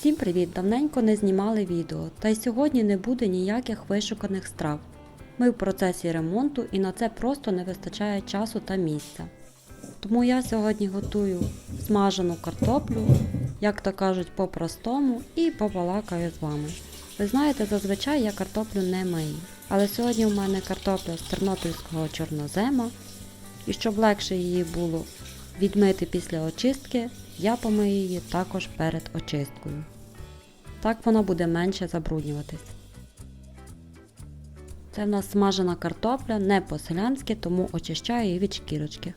Всім привіт! Давненько не знімали відео, та й сьогодні не буде ніяких вишуканих страв. Ми в процесі ремонту і на це просто не вистачає часу та місця. Тому я сьогодні готую смажену картоплю, як то кажуть, по-простому, і побалакаю з вами. Ви знаєте, зазвичай я картоплю не мию, але сьогодні у мене картопля з тернопільського чорнозема, і щоб легше її було відмити після очистки, я помию її також перед очисткою. Так вона буде менше забруднюватись. Це в нас смажена картопля, не по-селянськи, тому очищаю її від шкірочки.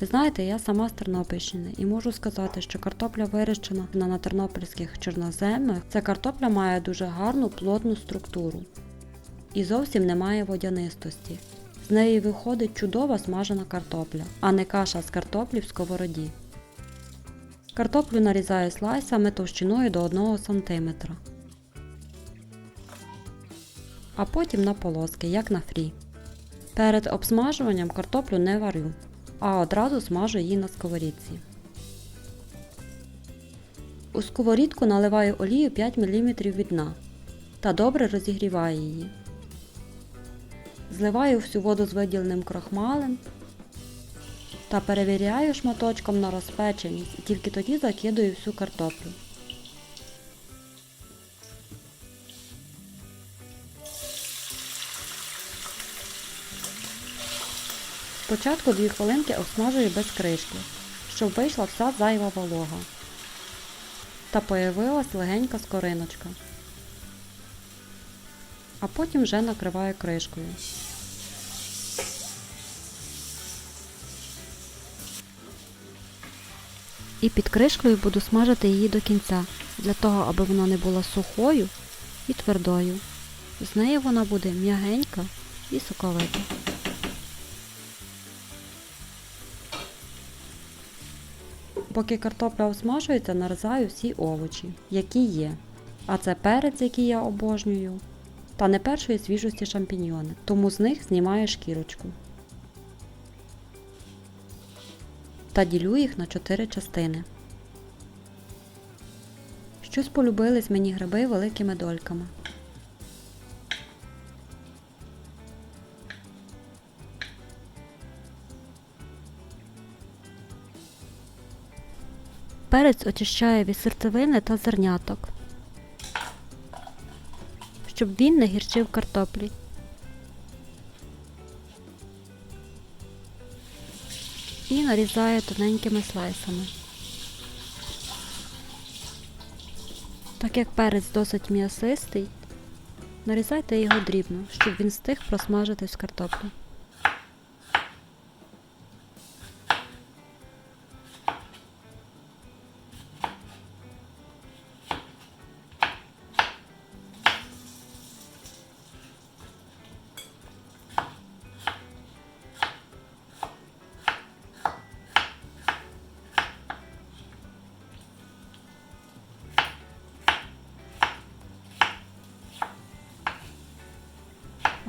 Ви знаєте, я сама з Тернопільщини і можу сказати, що картопля вирощена на тернопільських чорноземах, ця картопля має дуже гарну плотну структуру і зовсім немає водянистості. З неї виходить чудова смажена картопля, а не каша з картоплі в сковороді. Картоплю нарізаю слайсами товщиною до 1 см. А потім на полоски, як на фрі. Перед обсмажуванням картоплю не варю, а одразу смажу її на сковорідці. У сковорідку наливаю олію 5 мм від дна та добре розігріваю її. Зливаю всю воду з виділеним крохмалем та перевіряю шматочком на розпеченість і тільки тоді закидую всю картоплю. Спочатку 2 хвилинки обсмажую без кришки, щоб вийшла вся зайва волога та появилась легенька скориночка. А потім вже накриваю кришкою. І під кришкою буду смажити її до кінця, для того, аби вона не була сухою і твердою. З нею вона буде м'ягенька і соковита. Поки картопля обсмажується, нарізаю всі овочі, які є. А це перець, який я обожнюю, та не першої свіжості шампіньйони, тому з них знімаю шкірочку. Та ділю їх на 4 частини. Щось полюбились мені гриби великими дольками. Перець очищаю від серцевини та зерняток, щоб він не гірчив картоплі. І нарізаю тоненькими слайсами. Так як перець досить м'ясистий, нарізайте його дрібно, щоб він встиг просмажитись в картоплю.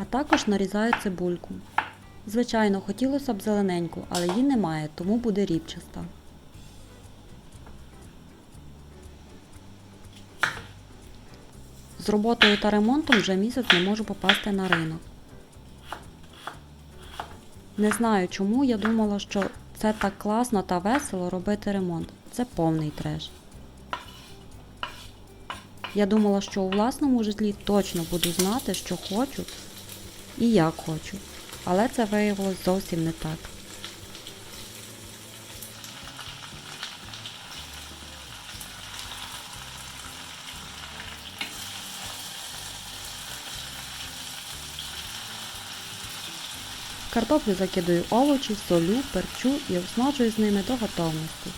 А також нарізаю цибульку. Звичайно, хотілося б зелененьку, але її немає, тому буде рібчаста. З роботою та ремонтом вже місяць не можу попасти на ринок. Не знаю чому я думала, що це так класно та весело робити ремонт. Це повний треш. Я думала, що у власному житлі точно буду знати, що хочу і як хочу. Але це виявилось зовсім не так. Картоплю закидаю овочі, солю, перчу і обсмажую з ними до готовності.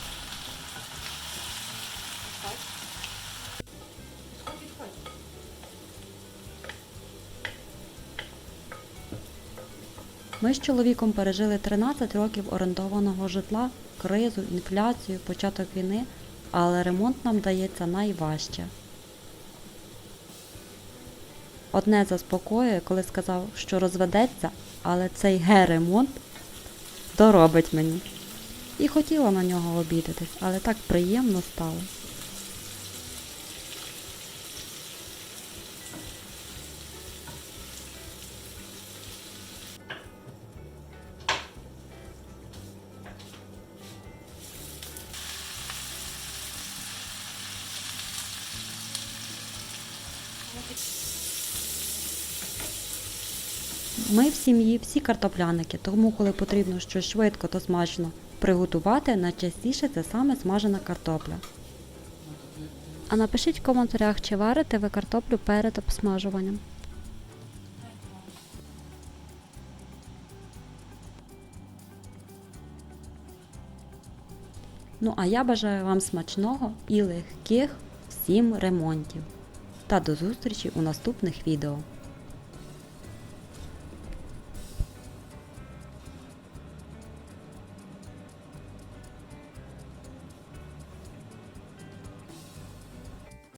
Ми з чоловіком пережили 13 років орендованого житла, кризу, інфляцію, початок війни, але ремонт нам дається найважче. Одне заспокоює, коли сказав, що розведеться, але цей ге-ремонт доробить мені. І хотіла на нього обідатись, але так приємно стало. Ми в сім'ї всі картопляники, тому коли потрібно щось швидко та смачно приготувати, найчастіше це саме смажена картопля. А напишіть в коментарях, чи варите ви картоплю перед обсмажуванням. Ну а я бажаю вам смачного і легких всім ремонтів. Та до зустрічі у наступних відео.